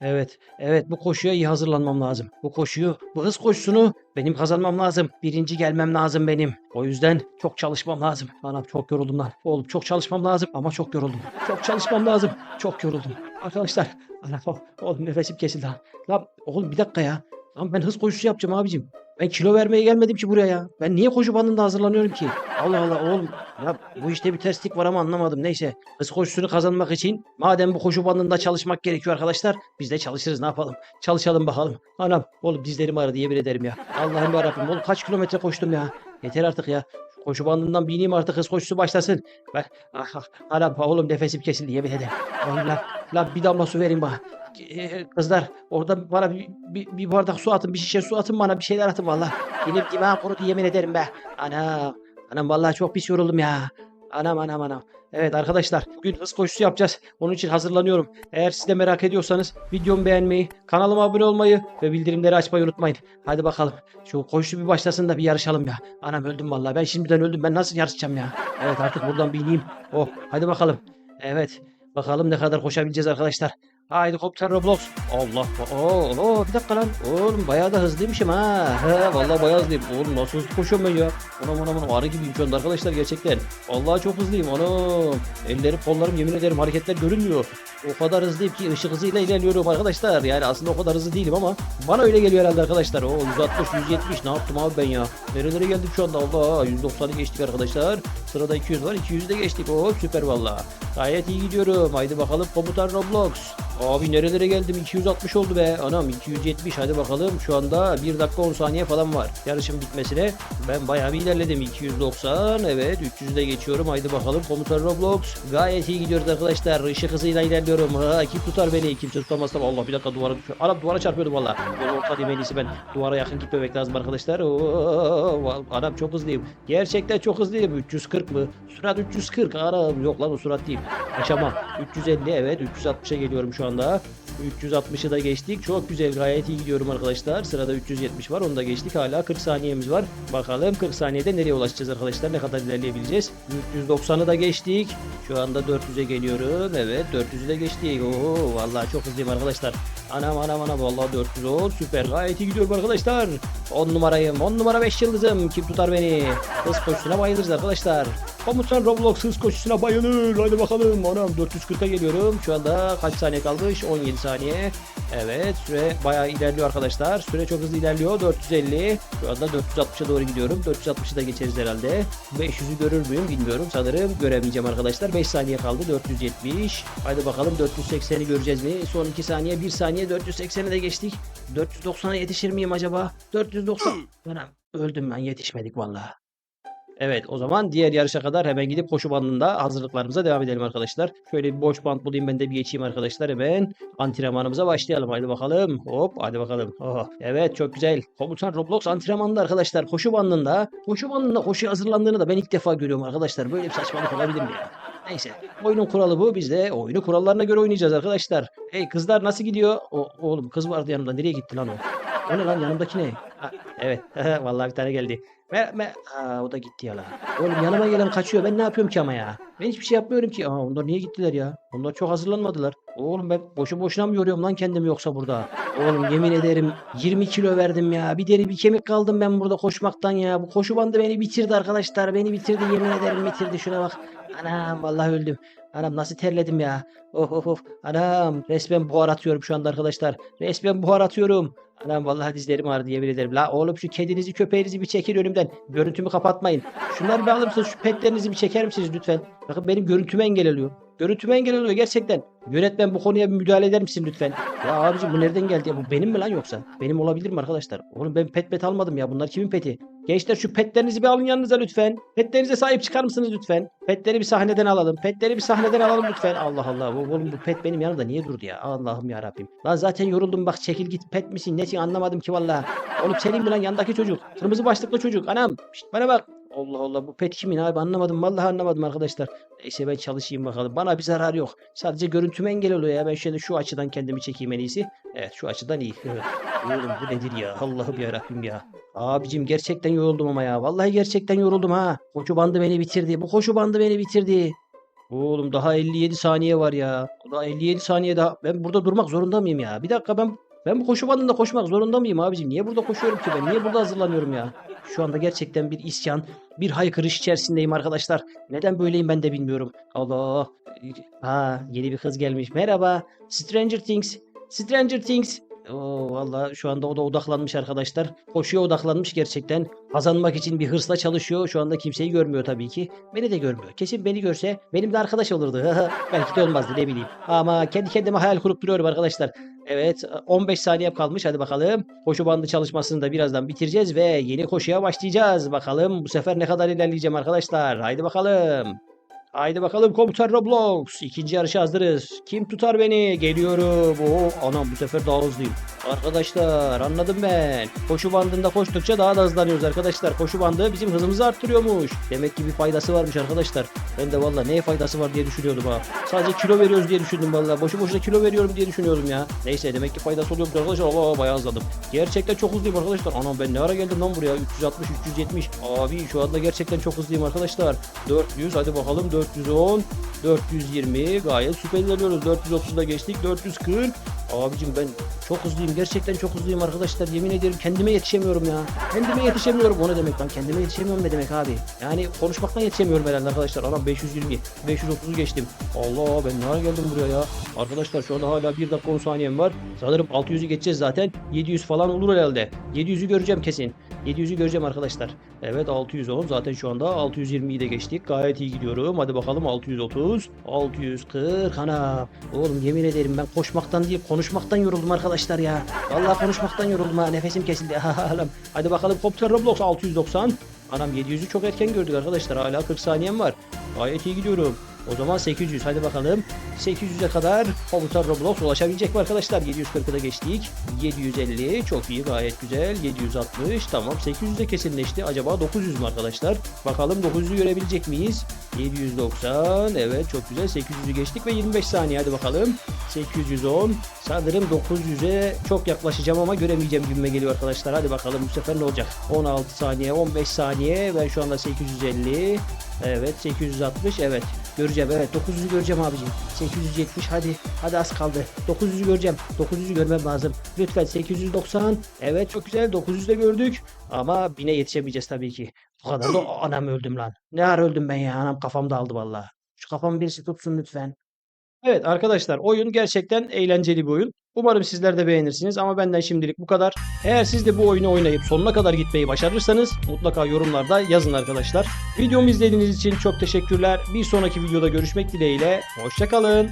Evet, evet bu koşuya iyi hazırlanmam lazım. Bu koşuyu, bu hız koşusunu benim kazanmam lazım. Birinci gelmem lazım benim. O yüzden çok çalışmam lazım. Anam çok yoruldum lan. Oğlum çok çalışmam lazım ama çok yoruldum. Çok çalışmam lazım. Çok yoruldum. Arkadaşlar, anam oğlum nefesim kesildi. Lan oğlum bir dakika ya. Lan ben hız koşusu yapacağım abicim. Ben kilo vermeye gelmedim ki buraya ya. Ben niye koşu bandında hazırlanıyorum ki? Allah Allah oğlum. Ya bu işte bir terslik var ama anlamadım. Neyse. Hız koşusunu kazanmak için madem bu koşu bandında çalışmak gerekiyor arkadaşlar. Biz de çalışırız ne yapalım. Çalışalım bakalım. Anam oğlum dizlerim ağrıdı yemin ederim ya. Allah'ım yarabbim oğlum kaç kilometre koştum ya. Yeter artık ya. Şu Koşu bandından bineyim artık hız koşusu başlasın. Ben, ah, ah, anam oğlum nefesim kesildi yemin ederim. Oğlum lan, lan bir damla su verin bana. Ee, Kızlar orada bana bir, bir, bir bardak su atın, bir şişe su atın bana, bir şeyler atın valla. Benim dimağım kurudu yemin ederim be. Ana, anam vallahi çok pis yoruldum ya. Anam anam anam. Evet arkadaşlar bugün hız koşusu yapacağız. Onun için hazırlanıyorum. Eğer siz de merak ediyorsanız videomu beğenmeyi, kanalıma abone olmayı ve bildirimleri açmayı unutmayın. Hadi bakalım. Şu koşu bir başlasın da bir yarışalım ya. Anam öldüm vallahi. Ben şimdiden öldüm. Ben nasıl yarışacağım ya? Evet artık buradan bir. Oh hadi bakalım. Evet. Bakalım ne kadar koşabileceğiz arkadaşlar. Haydi komutan Roblox. Allah. Oo, oo, bir dakika lan. Oğlum bayağı da hızlıymışım ha. He, vallahi bayağı hızlıyım. Oğlum nasıl hızlı koşuyorum ben ya. Anam anam anam arı gibiyim şu anda arkadaşlar gerçekten. Vallahi çok hızlıyım. Anam. Ellerim kollarım yemin ederim hareketler görünmüyor. O kadar hızlıyım ki ışık hızıyla ilerliyorum arkadaşlar. Yani aslında o kadar hızlı değilim ama bana öyle geliyor herhalde arkadaşlar. O 160 170 ne yaptım abi ben ya. Nerelere geldim şu anda Allah 190'ı geçtik arkadaşlar. Sırada 200 var 200'ü de geçtik. Oo süper valla. Gayet iyi gidiyorum. Haydi bakalım komutan Roblox. Abi nerelere geldim 260 oldu be. Anam 270 hadi bakalım. Şu anda 1 dakika 10 saniye falan var. Yarışın bitmesine ben bayağı bir ilerledim. 290 evet 300'de geçiyorum. Haydi bakalım komutan Roblox. Gayet iyi gidiyoruz arkadaşlar. Işık hızıyla ilerliyorum. Ha, kim tutar beni? Kimse tutamazsa Allah bir dakika duvara düşüyor. Duvara çarpıyordum valla. Yol orta diyeyim ben. Duvara yakın gitmemek lazım arkadaşlar. Oo, anam çok hızlıyım. Gerçekten çok hızlıyım. 340 mı? Sürat 340. Anam yok lan o sürat değil. Aşama. 350 evet 360'a geliyorum şu anda. 360'ı da geçtik. Çok güzel gayet iyi gidiyorum arkadaşlar. Sırada 370 var. Onu da geçtik. Hala 40 saniyemiz var. Bakalım 40 saniyede nereye ulaşacağız arkadaşlar? Ne kadar ilerleyebileceğiz? 390'ı da geçtik. Şu anda 400'e geliyorum. Evet 400'ü de geçtik. Oo vallahi çok hızlıyım arkadaşlar. Anam anam anam vallahi 410 süper gayet iyi gidiyorum arkadaşlar. 10 numarayım 10 numara 5 yıldızım kim tutar beni? Hız koşusuna bayılırız arkadaşlar. Komutan Roblox hız koşusuna bayılır. Hadi bakalım anam 440'a geliyorum. Şu anda kaç saniye kalmış? 17 saniye. Evet süre bayağı ilerliyor arkadaşlar. Süre çok hızlı ilerliyor. 450. Şu anda 460'a doğru gidiyorum. 460'ı da geçeriz herhalde. 500'ü görür müyüm bilmiyorum. Sanırım göremeyeceğim arkadaşlar. 5 saniye kaldı. 470. Haydi bakalım 480'i göreceğiz mi? Son 2 saniye 1 saniye 480'i de geçtik. 490'a yetişir miyim acaba? 490. Anam öldüm ben yetişmedik vallahi. Evet o zaman diğer yarışa kadar hemen gidip koşu bandında hazırlıklarımıza devam edelim arkadaşlar. Şöyle bir boş band bulayım ben de bir geçeyim arkadaşlar hemen. Antrenmanımıza başlayalım haydi bakalım. Hop hadi bakalım. Oh, evet çok güzel. Komutan Roblox antrenmanında arkadaşlar koşu bandında. Koşu bandında koşuya hazırlandığını da ben ilk defa görüyorum arkadaşlar. Böyle bir saçmalık olabilir mi ya? Neyse. Oyunun kuralı bu. Biz de oyunu kurallarına göre oynayacağız arkadaşlar. Hey kızlar nasıl gidiyor? O, oğlum kız vardı yanımda. Nereye gitti lan o? O ne lan yanımdaki ne? Ha, evet. Vallahi bir tane geldi. Me, me. Aa, o da gitti ya. Oğlum yanıma gelen kaçıyor. Ben ne yapıyorum ki ama ya? Ben hiçbir şey yapmıyorum ki. Aa, onlar niye gittiler ya? Onlar çok hazırlanmadılar. Oğlum ben boşu boşuna mı yoruyorum lan kendimi yoksa burada? Oğlum yemin ederim 20 kilo verdim ya. Bir deri bir kemik kaldım ben burada koşmaktan ya. Bu koşu bandı beni bitirdi arkadaşlar. Beni bitirdi yemin ederim bitirdi. Şuna bak. Anam vallahi öldüm. Anam nasıl terledim ya. Of of of. Anam resmen buhar atıyorum şu anda arkadaşlar. Resmen buhar atıyorum. Anam vallahi dizlerim ağrıdı yemin ederim. La oğlum şu kedinizi köpeğinizi bir çekin önümden. Görüntümü kapatmayın. Şunları bir alır mısınız? Şu petlerinizi bir çeker misiniz lütfen? Bakın benim görüntümü engelliyor. Görüntümü engelliyor gerçekten. Yönetmen bu konuya bir müdahale eder misin lütfen? Ya abicim bu nereden geldi ya? Bu benim mi lan yoksa? Benim olabilir mi arkadaşlar? Oğlum ben pet pet almadım ya. Bunlar kimin peti? Gençler şu petlerinizi bir alın yanınıza lütfen. Petlerinize sahip çıkar mısınız lütfen? Petleri bir sahneden alalım. Petleri bir sahneden alalım lütfen. Allah Allah. Oğlum bu pet benim yanımda niye durdu ya? Allah'ım ya Rabbim. Lan zaten yoruldum bak çekil git pet misin? Nesin anlamadım ki vallahi. Oğlum senin mi lan yandaki çocuk? Kırmızı başlıklı çocuk. Anam. Şişt, bana bak. Allah Allah bu pet kimin abi anlamadım. Vallahi anlamadım arkadaşlar. Neyse ben çalışayım bakalım. Bana bir zarar yok. Sadece görüntüme engel oluyor ya. Ben şöyle şu açıdan kendimi çekeyim en iyisi. Evet şu açıdan iyi. Oğlum bu nedir ya? Allah'ım ya Rabbim ya. Abicim gerçekten yoruldum ama ya. Vallahi gerçekten yoruldum ha. Koşu bandı beni bitirdi. Bu koşu bandı beni bitirdi. Oğlum daha 57 saniye var ya. Daha 57 saniye daha. Ben burada durmak zorunda mıyım ya? Bir dakika ben ben bu koşu bandında koşmak zorunda mıyım abicim? Niye burada koşuyorum ki ben? Niye burada hazırlanıyorum ya? Şu anda gerçekten bir isyan, bir haykırış içerisindeyim arkadaşlar. Neden böyleyim ben de bilmiyorum. Allah. Ha, yeni bir kız gelmiş. Merhaba. Stranger Things. Stranger Things. Valla şu anda o da odaklanmış arkadaşlar. Koşuya odaklanmış gerçekten. Kazanmak için bir hırsla çalışıyor. Şu anda kimseyi görmüyor tabii ki. Beni de görmüyor. Kesin beni görse benimle arkadaş olurdu. Belki de olmazdı ne bileyim. Ama kendi kendime hayal kurup duruyorum arkadaşlar. Evet 15 saniye kalmış hadi bakalım. Koşu bandı çalışmasını da birazdan bitireceğiz ve yeni koşuya başlayacağız. Bakalım bu sefer ne kadar ilerleyeceğim arkadaşlar. Haydi bakalım. Haydi bakalım komutan Roblox. İkinci yarışa hazırız. Kim tutar beni? Geliyorum. Oo, anam bu sefer daha hızlıyım. Arkadaşlar anladım ben. Koşu bandında koştukça daha da hızlanıyoruz arkadaşlar. Koşu bandı bizim hızımızı arttırıyormuş. Demek ki bir faydası varmış arkadaşlar. Ben de valla neye faydası var diye düşünüyordum ha. Sadece kilo veriyoruz diye düşündüm valla. Boşu boşuna kilo veriyorum diye düşünüyordum ya. Neyse demek ki faydası oluyormuş arkadaşlar. Allah bayağı hızladım. Gerçekten çok hızlıyım arkadaşlar. Anam ben ne ara geldim lan buraya? 360, 370. Abi şu anda gerçekten çok hızlıyım arkadaşlar. 400 hadi bakalım 410. 420 gayet süper ilerliyoruz. 430'da geçtik. 440. Abicim ben çok hızlıyım. Gerçekten çok hızlıyım arkadaşlar. Yemin ederim kendime yetişemiyorum ya. Kendime yetişemiyorum. O ne demek lan? Kendime yetişemiyorum ne demek abi? Yani konuşmaktan yetişemiyorum herhalde arkadaşlar. Anam 520. 530'u geçtim. Allah ben ne ara geldim buraya ya. Arkadaşlar şu anda hala 1 dakika 10 saniyem var. Sanırım 600'ü geçeceğiz zaten. 700 falan olur herhalde. 700'ü göreceğim kesin. 700'ü göreceğim arkadaşlar. Evet 610 zaten şu anda 620'yi de geçtik. Gayet iyi gidiyorum. Hadi bakalım 630, 640 ana. Oğlum yemin ederim ben koşmaktan değil konuşmaktan yoruldum arkadaşlar ya. Vallahi konuşmaktan yoruldum ha. Nefesim kesildi. Hahaha. Hadi bakalım Computer Roblox 690. Anam 700'ü çok erken gördük arkadaşlar. Hala 40 saniyem var. Gayet iyi gidiyorum. O zaman 800 hadi bakalım. 800'e kadar Komutan Roblox ulaşabilecek mi arkadaşlar? 740'ı da geçtik. 750 çok iyi gayet güzel. 760 tamam 800'de kesinleşti. Acaba 900 mü arkadaşlar? Bakalım 900'ü görebilecek miyiz? 790 evet çok güzel 800'ü geçtik ve 25 saniye hadi bakalım. 810 sanırım 900'e çok yaklaşacağım ama göremeyeceğim gibime geliyor arkadaşlar. Hadi bakalım bu sefer ne olacak? 16 saniye 15 saniye ben şu anda 850 Evet 860 evet göreceğim evet. 900'ü göreceğim abicim. 870 hadi. Hadi az kaldı. 900'ü göreceğim. 900'ü görmem lazım. Lütfen 890 evet çok güzel. 900'ü de gördük. Ama 1000'e yetişemeyeceğiz tabii ki. Bu kadar da anam öldüm lan. Ne ara öldüm ben ya? Anam kafam dağıldı vallahi. Şu kafamı birisi tutsun lütfen Evet arkadaşlar oyun gerçekten eğlenceli bir oyun. Umarım sizler de beğenirsiniz ama benden şimdilik bu kadar. Eğer siz de bu oyunu oynayıp sonuna kadar gitmeyi başarırsanız mutlaka yorumlarda yazın arkadaşlar. Videomu izlediğiniz için çok teşekkürler. Bir sonraki videoda görüşmek dileğiyle. Hoşçakalın.